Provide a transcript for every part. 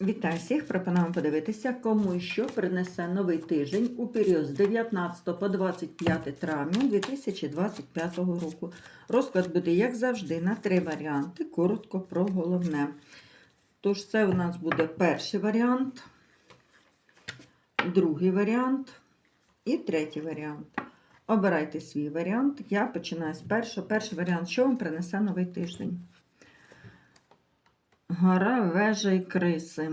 Вітаю всіх! Пропонуємо подивитися, кому і що принесе новий тиждень у період з 19 по 25 травня 2025 року. Розклад буде, як завжди, на три варіанти. Коротко про головне. Тож, це у нас буде перший варіант, другий варіант і третій варіант. Обирайте свій варіант. Я починаю з першого. Перший варіант, що вам принесе новий тиждень? Гора, вежа і криси.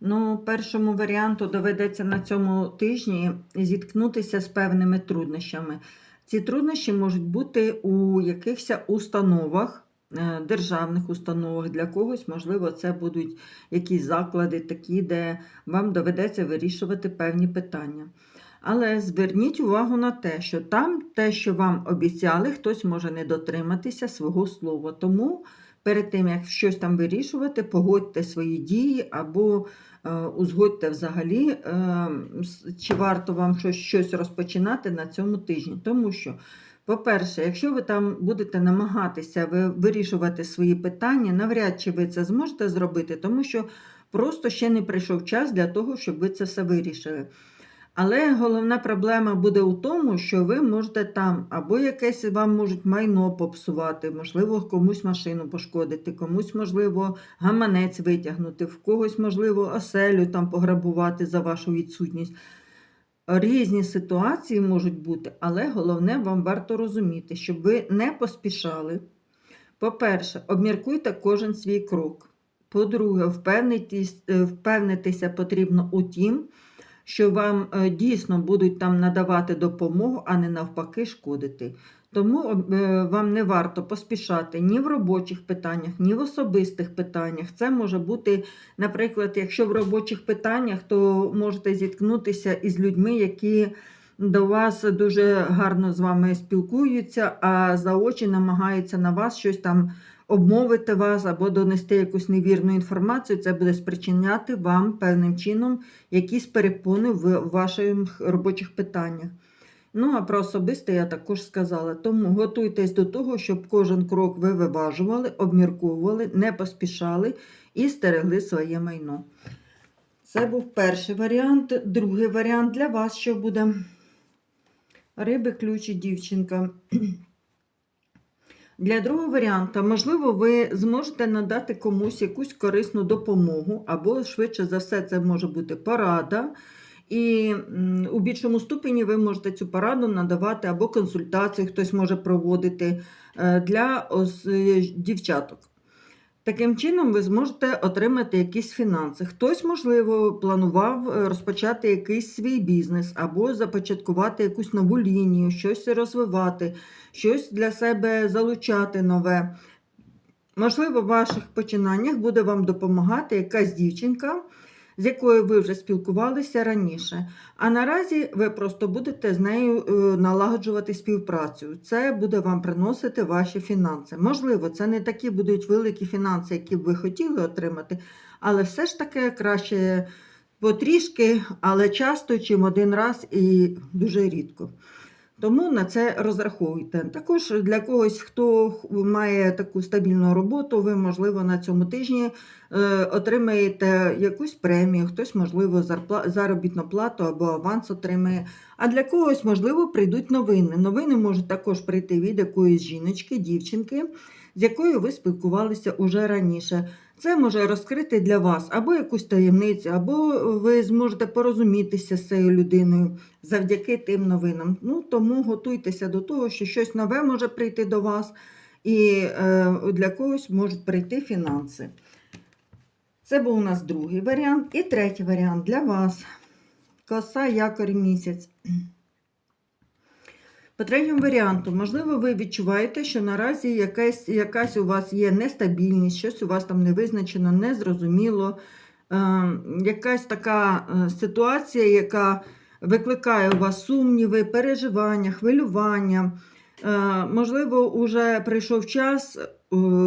Ну, першому варіанту доведеться на цьому тижні зіткнутися з певними труднощами. Ці труднощі можуть бути у якихось установах, е, державних установах. Для когось, можливо, це будуть якісь заклади, такі, де вам доведеться вирішувати певні питання. Але зверніть увагу на те, що там те, що вам обіцяли, хтось може не дотриматися свого слова. Тому перед тим, як щось там вирішувати, погодьте свої дії або е, узгодьте взагалі, е, чи варто вам щось, розпочинати на цьому тижні. Тому що, по-перше, якщо ви там будете намагатися вирішувати свої питання, навряд чи ви це зможете зробити, тому що просто ще не прийшов час для того, щоб ви це все вирішили. Але головна проблема буде у тому, що ви можете там або якесь вам можуть майно попсувати, можливо, комусь машину пошкодити, комусь, можливо, гаманець витягнути, в когось, можливо, оселю там пограбувати за вашу відсутність. Різні ситуації можуть бути, але головне вам варто розуміти, щоб ви не поспішали. По-перше, обміркуйте кожен свій крок. По-друге, впевнитися потрібно у тім, що вам е, дійсно будуть там надавати допомогу, а не навпаки шкодити. Тому е, вам не варто поспішати ні в робочих питаннях, ні в особистих питаннях. Це може бути, наприклад, якщо в робочих питаннях, то можете зіткнутися із людьми, які до вас дуже гарно з вами спілкуються, а за очі намагаються на вас щось там обмовити вас або донести якусь невірну інформацію. Це буде спричиняти вам певним чином якісь перепони в ваших робочих питаннях. Ну, а про особисте я також сказала. Тому готуйтесь до того, щоб кожен крок ви виважували, обмірковували, не поспішали і стерегли своє майно. Це був перший варіант. Другий варіант для вас, що буде риби, ключі, дівчинка. Для другого варіанту, можливо, ви зможете надати комусь якусь корисну допомогу, або, швидше за все, це може бути порада. І у більшому ступені ви можете цю пораду надавати або консультацію, хтось може проводити е, для е, дівчаток. Таким чином, ви зможете отримати якісь фінанси. Хтось, можливо, планував е, розпочати якийсь свій бізнес або започаткувати якусь нову лінію, щось розвивати, щось для себе залучати нове. Можливо, в ваших починаннях буде вам допомагати якась дівчинка, з якою ви вже спілкувалися раніше. А наразі ви просто будете з нею е, налагоджувати співпрацю. Це буде вам приносити ваші фінанси. Можливо, це не такі будуть великі фінанси, які б ви хотіли отримати, але все ж таки краще потрішки, але часто, чим один раз і дуже рідко. Тому на це розраховуйте. Також для когось, хто має таку стабільну роботу, ви, можливо, на цьому тижні е, отримаєте якусь премію, хтось, можливо, заробітну плату або аванс отримає. А для когось, можливо, прийдуть новини. Новини можуть також прийти від якоїсь жіночки, дівчинки, з якою ви спілкувалися уже раніше. Це може розкрити для вас або якусь таємницю, або ви зможете порозумітися з цією людиною завдяки тим новинам. Ну, тому готуйтеся до того, що щось нове може прийти до вас, і е, для когось можуть прийти фінанси. Це був у нас другий варіант. І третій варіант для вас. Коса, якорь місяць. По третьому варіанту, можливо, ви відчуваєте, що наразі якась, якась у вас є нестабільність, щось у вас там не визначено, незрозуміло. Е, якась така е, ситуація, яка викликає у вас сумніви, переживання, хвилювання. Е, можливо, уже прийшов час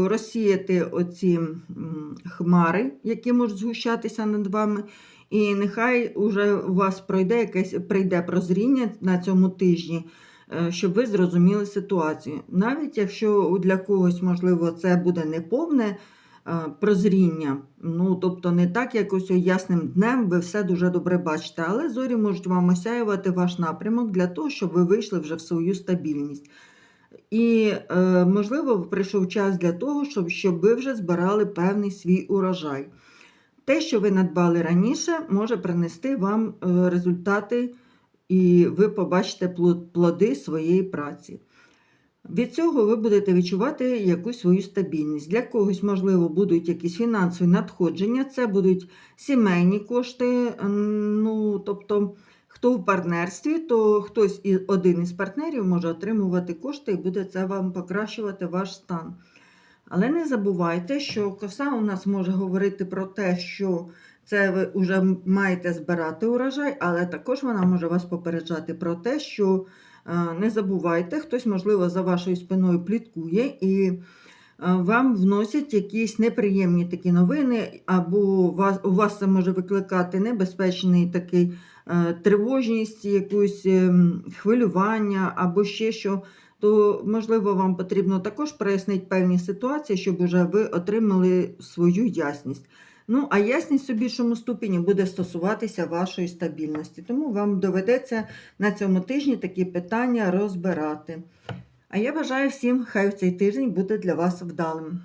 розсіяти оці хмари, які можуть згущатися над вами. І нехай уже у вас пройде якесь прийде прозріння на цьому тижні, щоб ви зрозуміли ситуацію. Навіть якщо для когось, можливо, це буде неповне прозріння. Ну, тобто не так якось ясним днем ви все дуже добре бачите, але зорі можуть вам осяювати ваш напрямок для того, щоб ви вийшли вже в свою стабільність. І, е, можливо, прийшов час для того, щоб, щоб ви вже збирали певний свій урожай. Те, що ви надбали раніше, може принести вам е, результати, і ви побачите плоди своєї праці. Від цього ви будете відчувати якусь свою стабільність. Для когось, можливо, будуть якісь фінансові надходження, це будуть сімейні кошти. Ну, тобто, хто в партнерстві, то хтось і один із партнерів може отримувати кошти і буде це вам покращувати ваш стан. Але не забувайте, що коса у нас може говорити про те, що це ви вже маєте збирати урожай, але також вона може вас попереджати про те, що е, не забувайте, хтось, можливо, за вашою спиною пліткує і е, вам вносять якісь неприємні такі новини, або вас, у вас це може викликати небезпечний такий е, тривожність, якусь ем, хвилювання або ще що то можливо вам потрібно також прояснити певні ситуації, щоб уже ви отримали свою ясність. Ну, а ясність у більшому ступені буде стосуватися вашої стабільності. Тому вам доведеться на цьому тижні такі питання розбирати. А я бажаю всім, хай цей тиждень буде для вас вдалим.